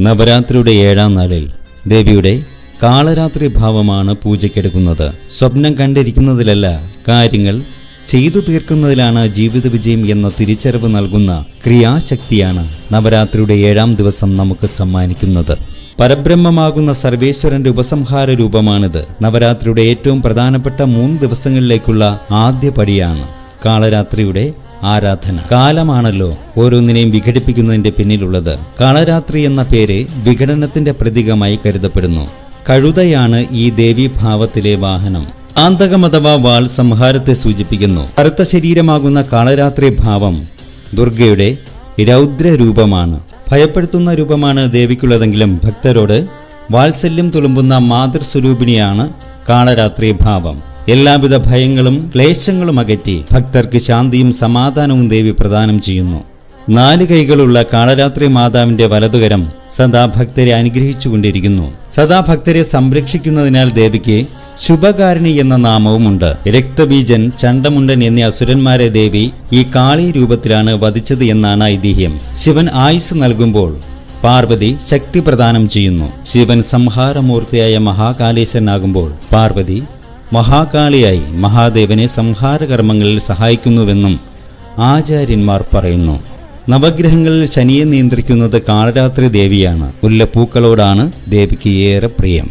നവരാത്രിയുടെ ഏഴാം നാളിൽ ദേവിയുടെ കാളരാത്രി ഭാവമാണ് പൂജയ്ക്കെടുക്കുന്നത്. സ്വപ്നം കണ്ടിരിക്കുന്നതിലല്ല കാര്യങ്ങൾ ചെയ്തു തീർക്കുന്നതിലാണ് ജീവിത വിജയം എന്ന തിരിച്ചറിവ് നൽകുന്ന ക്രിയാശക്തിയാണ് നവരാത്രിയുടെ ഏഴാം ദിവസം നമുക്ക് സമ്മാനിക്കുന്നത്. പരബ്രഹ്മമാകുന്ന സർവേശ്വരന്റെ ഉപസംഹാര രൂപമാണിത്. നവരാത്രിയുടെ ഏറ്റവും പ്രധാനപ്പെട്ട മൂന്ന് ദിവസങ്ങളിലേക്കുള്ള ആദ്യ പടിയാണ് കാളരാത്രിയുടെ ആരാധന. കാലമാണല്ലോ ഓരോന്നിനെയും വിഘടിപ്പിക്കുന്നതിന്റെ പിന്നിലുള്ളത്. കാളരാത്രി എന്ന പേര് വിഘടനത്തിന്റെ പ്രതീകമായി കരുതപ്പെടുന്നു. കഴുതയാണ് ഈ ദേവീഭാവത്തിലെ വാഹനം. ആന്തകം അഥവാ വാൾ സംഹാരത്തെ സൂചിപ്പിക്കുന്നു. കറുത്ത ശരീരമാകുന്ന കാളരാത്രി ഭാവം ദുർഗയുടെ രൗദ്രരൂപമാണ്. ഭയപ്പെടുത്തുന്ന രൂപമാണ് ദേവിക്കുള്ളതെങ്കിലും ഭക്തരോട് വാത്സല്യം തുളുമ്പുന്ന മാതൃസ്വരൂപിണിയാണ് കാളരാത്രി ഭാവം. എല്ലാവിധ ഭയങ്ങളും ക്ലേശങ്ങളും അകറ്റി ഭക്തർക്ക് ശാന്തിയും സമാധാനവും ദേവി പ്രദാനം ചെയ്യുന്നു. നാല് കൈകളുള്ള കാളരാത്രി മാതാവിന്റെ വലതുകരം സദാ ഭക്തരെ അനുഗ്രഹിച്ചുകൊണ്ടിരിക്കുന്നു. സദാ ഭക്തരെ സംരക്ഷിക്കുന്നതിനാൽ ദേവിക്ക് ശുഭകാരിണി എന്ന നാമവുമുണ്ട്. രക്തബീജൻ ചണ്ടമുണ്ടൻ എന്നീ അസുരന്മാരെ ദേവി ഈ കാളി രൂപത്തിലാണ് വധിച്ചത് എന്നാണ് ഐതിഹ്യം. ശിവൻ ആയുസ് നൽകുമ്പോൾ പാർവതി ശക്തി പ്രദാനം ചെയ്യുന്നു. ശിവൻ സംഹാരമൂർത്തിയായ മഹാകാലേശനാകുമ്പോൾ പാർവതി മഹാകാളിയായി മഹാദേവനെ സംഹാരകർമ്മങ്ങളിൽ സഹായിക്കുന്നുവെന്നും ആചാര്യന്മാർ പറയുന്നു. നവഗ്രഹങ്ങളിൽ ശനിയെ നിയന്ത്രിക്കുന്നത് കാളരാത്രി ദേവിയാണ്. മുല്ലപ്പൂക്കളോടാണ് ദേവിക്ക് ഏറെ പ്രിയം.